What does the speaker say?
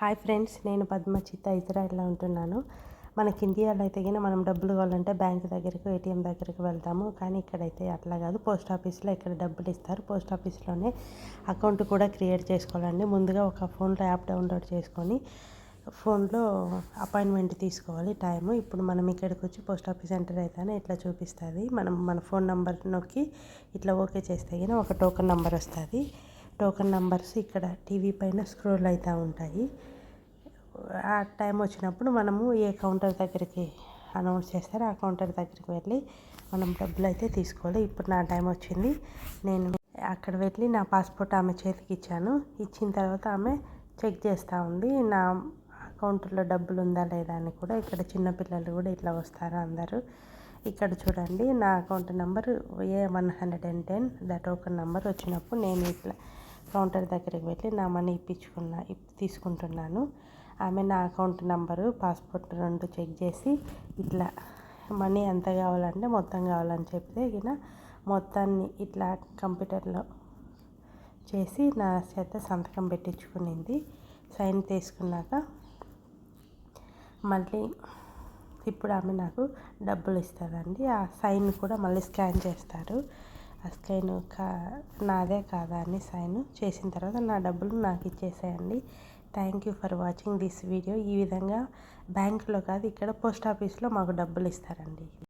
Hi friends నేను పద్మచిత్త ఇజ్రాయిల్లో ఉంటున్నాను. మనకి ఇండియాలో అయితే కానీ మనం డబ్బులు కావాలంటే బ్యాంక్ దగ్గరకు ఏటీఎం దగ్గరకు వెళ్తాము. కానీ ఇక్కడైతే అట్లా కాదు. పోస్ట్ ఆఫీస్లో ఇక్కడ డబ్బులు ఇస్తారు. పోస్ట్ ఆఫీస్లోనే అకౌంట్ కూడా క్రియేట్ చేసుకోవాలండి. ముందుగా ఒక ఫోన్లో యాప్ డౌన్లోడ్ చేసుకొని ఫోన్లో అపాయింట్మెంట్ తీసుకోవాలి టైము. ఇప్పుడు మనం ఇక్కడికి వచ్చి పోస్ట్ ఆఫీస్ ఎంటర్ అయితేనే ఇట్లా చూపిస్తుంది. మనం మన ఫోన్ నెంబర్ నొక్కి ఇట్లా ఓకే చేస్తే కానీ ఒక టోకెన్ నెంబర్ వస్తుంది. టోకెన్ నెంబర్స్ ఇక్కడ టీవీ పైన స్క్రోల్ అవుతూ ఉంటాయి. ఆ టైం వచ్చినప్పుడు మనము ఏ కౌంటర్ దగ్గరికి అనౌన్స్ చేస్తారో ఆ కౌంటర్ దగ్గరికి వెళ్ళి మనం డబ్బులు అయితే తీసుకోవాలి. ఇప్పుడు నా టైం వచ్చింది. నేను అక్కడ వెళ్ళి నా పాస్పోర్ట్ ఆమె చేతికి ఇచ్చాను. ఇచ్చిన తర్వాత ఆమె చెక్ చేస్తూ ఉంది. నా అకౌంట్లో డబ్బులు ఉందా లేదా అని కూడా ఇక్కడ చిన్నపిల్లలు కూడా ఇట్లా వస్తారు అందరూ. ఇక్కడ చూడండి నా account number A one hundred and ten the token number వచ్చినప్పుడు నేను ఇట్లా కౌంటర్ దగ్గరికి వెళ్ళి నా మనీ ఇప్పించుకున్న తీసుకుంటున్నాను. ఆమె నా అకౌంట్ నెంబరు పాస్పోర్ట్ రెండు చెక్ చేసి ఇట్లా మనీ ఎంత కావాలంటే మొత్తం కావాలని చెప్తే ఇక మొత్తాన్ని ఇట్లా కంప్యూటర్లో చేసి నా చేత సంతకం పెట్టించుకునింది. సైన్ తీసుకున్నాక మళ్ళీ ఇప్పుడు ఆమె నాకు డబ్బులు ఇస్తుందండి. ఆ సైన్ కూడా మళ్ళీ స్కాన్ చేస్తారు. ఆ కా నాదే కాదా అని సైన్ చేసిన తర్వాత నా డబ్బులు నాకు ఇచ్చేసేయండి. Thank you for watching this video ఈ విధంగా బ్యాంకులో కాదు ఇక్కడ పోస్ట్ ఆఫీస్లో మాకు డబ్బులు ఇస్తారండి.